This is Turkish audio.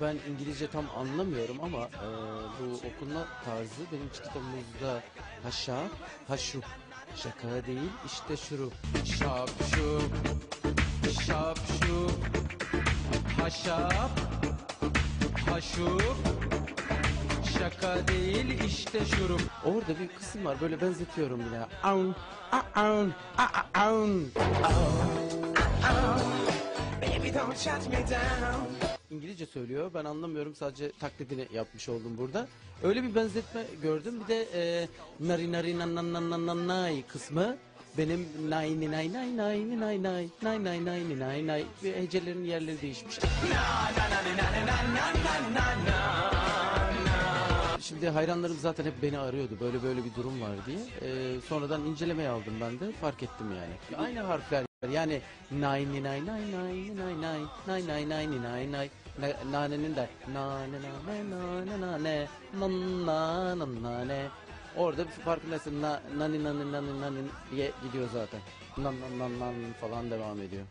Ben İngilizce tam anlamıyorum ama e, bu okunma tarzı benim kitabımızda haşa, haşup. Şaka değil işte şurup. Şap şup, şap şup. Şaka değil işte şurup. Orada bir kısım var böyle benzetiyorum bile. Aun, a aun, a a aun. Baby, don't shut me down. İngilizce söylüyor. Ben anlamıyorum. Sadece taklidini yapmış oldum burada. Öyle bir benzetme gördüm. Bir de e, nari nari nan nan nan nan nan nay kısmı benim nay ni nay nay nay ni nay nay nay nay nay ni nay nay ve hecelerin yerleri değişmiş. Şimdi hayranlarım zaten hep beni arıyordu. Böyle böyle bir durum var diye. Ee, sonradan incelemeye aldım ben de. Fark ettim yani. Aynı harfler yani nay ni nay nay nay ni nay nay nay nay nay ni nay nay Na- nanenin de na ne na ne na ne na ne nan na nan na ne Orada bir farkındasın na nani nani nani nani diye gidiyor zaten. Nan nan nan nan falan devam ediyor.